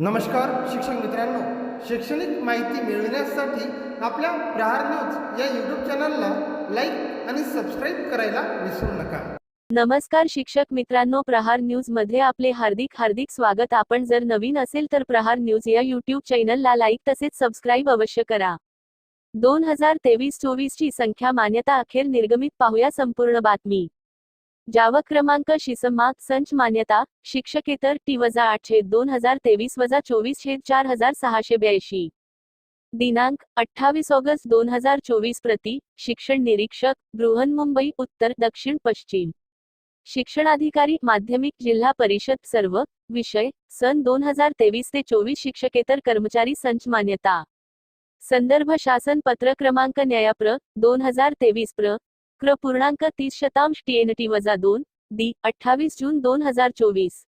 नमस्कार शिक्षक मित्रांनो. शैक्षणिक माहिती मिळविण्यासाठी आपल्या प्रहार न्यूज या यूट्यूब चॅनलला लाईक आणि सबस्क्राईब करायला विसरू नका. नमस्कार शिक्षक मित्रांनो. प्रहार न्यूजमध्ये आपले हार्दिक हार्दिक स्वागत. आपण जर नवीन असेल तर प्रहार न्यूज या युट्यूब चॅनलला लाईक तसेच सबस्क्राईब अवश्य करा. दोन हजार तेवीस चोवीस ची संख्या मान्यता अखेर निर्गमित. पाहूया संपूर्ण बातमी. जावा क्रमांक शिसमात संच मान्यता शिक्षकेतर टी वजा आठशे दोन हजार तेवीस वजा चोवीस छेद चार हजार सहाशे ब्याऐंशी. दिनांक अठ्ठावीस ऑगस्ट दोन हजार चोवीस प्रति शिक्षण निरीक्षक बृहन्मुंबई उत्तर दक्षिण पश्चिम. शिक्षणाधिकारी माध्यमिक जिल्हा परिषद सर्व विषय सन दोन हजार तेवीस ते चोवीस शिक्षकेतर कर्मचारी संच मान्यता. संदर्भ शासन पत्र क्रमांक न्यायाप्र दोन हजार तेवीस प्र क्र पूर्णांक तीस शतांश टीएनटी वजा दोन दी अठ्ठावीस जून दोन हजार चोवीस.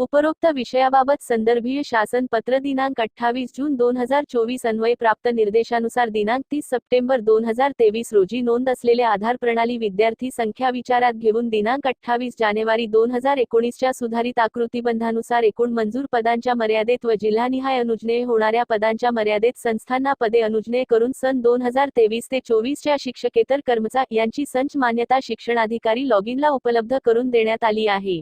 उपरोक्त विषयाबाबत संदर्भीय शासन पत्र दिनांक अठ्ठावीस जून दोन हजार चोवीस अन्वय प्राप्त निर्देशानुसार दिनांक तीस सप्टेंबर दोन हजार तेवीस रोजी नोंद असलेले आधार प्रणाली विद्यार्थी संख्या विचारात घेऊन दिनांक अठ्ठावीस जानेवारी दोन हजार एकोणीसच्या सुधारित आकृतीबंधानुसार एकूण मंजूर पदांच्या मर्यादेत व जिल्हानिहाय अनुजनेय होणाऱ्या पदांच्या मर्यादेत संस्थांना पदे अनुजनेय करून सन दोन हजार तेवीस ते चोवीसच्या शिक्षकेतर कर्मचारी यांची संच मान्यता शिक्षणाधिकारी लॉगिनला उपलब्ध करून देण्यात आली आहे.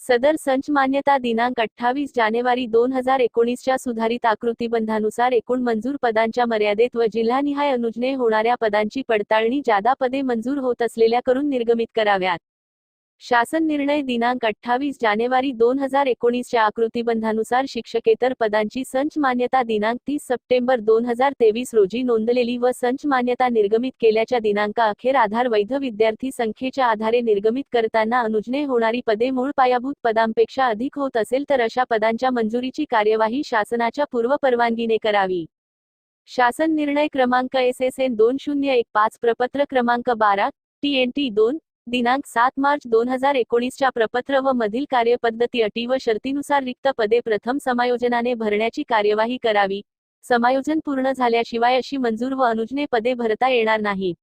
सदर संच मान्यता दिनांक अठ्ठावीस जानेवारी दोन हजार एकोणीसच्या सुधारित आकृतीबंधानुसार एकूण मंजूर पदांच्या मर्यादेत व जिल्हानिहाय अनुजने होणाऱ्या पदांची पडताळणी जादा पदे मंजूर होत असलेल्या करून निर्गमित कराव्यात. शासन निर्णय दिनांक अठ्ठावीस जानेवारी दोन हजार एकोणीसच्या आकृतीबंधानुसार शिक्षकेतर पदांची संच मान्यता दिनांक तीस सप्टेंबर दोन हजार तेवीस रोजी नोंदलेली व संच मान्यता निर्गमित केल्याच्या दिनांका अखेर आधार वैध विद्यार्थी संख्येच्या आधारे निर्गमित करताना अनुजने होणारी पदे मूळ पायाभूत पदांपेक्षा अधिक होत असेल तर अशा पदांच्या मंजुरीची कार्यवाही शासनाच्या पूर्व परवानगीने करावी. शासन निर्णय क्रमांक एस एस एन दोन शून्य एक पाच प्रपत्र क्रमांक बारा टी एन टी दोन दिनांक सात मार्च दोन हजार एकोणीसच्या प्रपत्र व मधील कार्यपद्धती अटी व शर्तीनुसार रिक्त पदे प्रथम समायोजनाने भरण्याची कार्यवाही करावी. समायोजन पूर्ण झाल्याशिवाय अशी मंजूर व अनुजने पदे भरता येणार नाहीत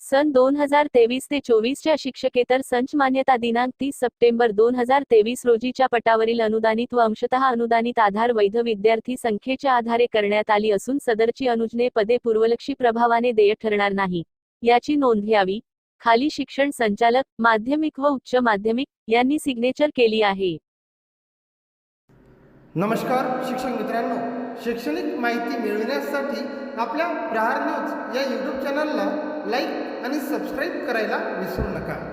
सन दोन हजार तेवीस ते चोवीसच्या शिक्षकेतर संच मान्यता दिनांक तीस सप्टेंबर दोन हजार तेवीस रोजीच्या पटावरील अनुदानित व अंशतः अनुदानित आधार वैध विद्यार्थी संख्येच्या आधारे करण्यात आली असून सदरची अनुजने पदे पूर्वलक्षी प्रभावाने देय ठरणार नाही. याची नोंद घ्यावी. खाली शिक्षण संचालक माध्यमिक व उच्च माध्यमिक यांनी सिग्नेचर केली आहे. नमस्कार शिक्षक मित्रांनो. शैक्षणिक माहिती मिळविण्यासाठी आपल्या प्रहार न्यूज या यूट्यूब चॅनलला लाईक आणि सबस्क्राईब करायला विसरू नका.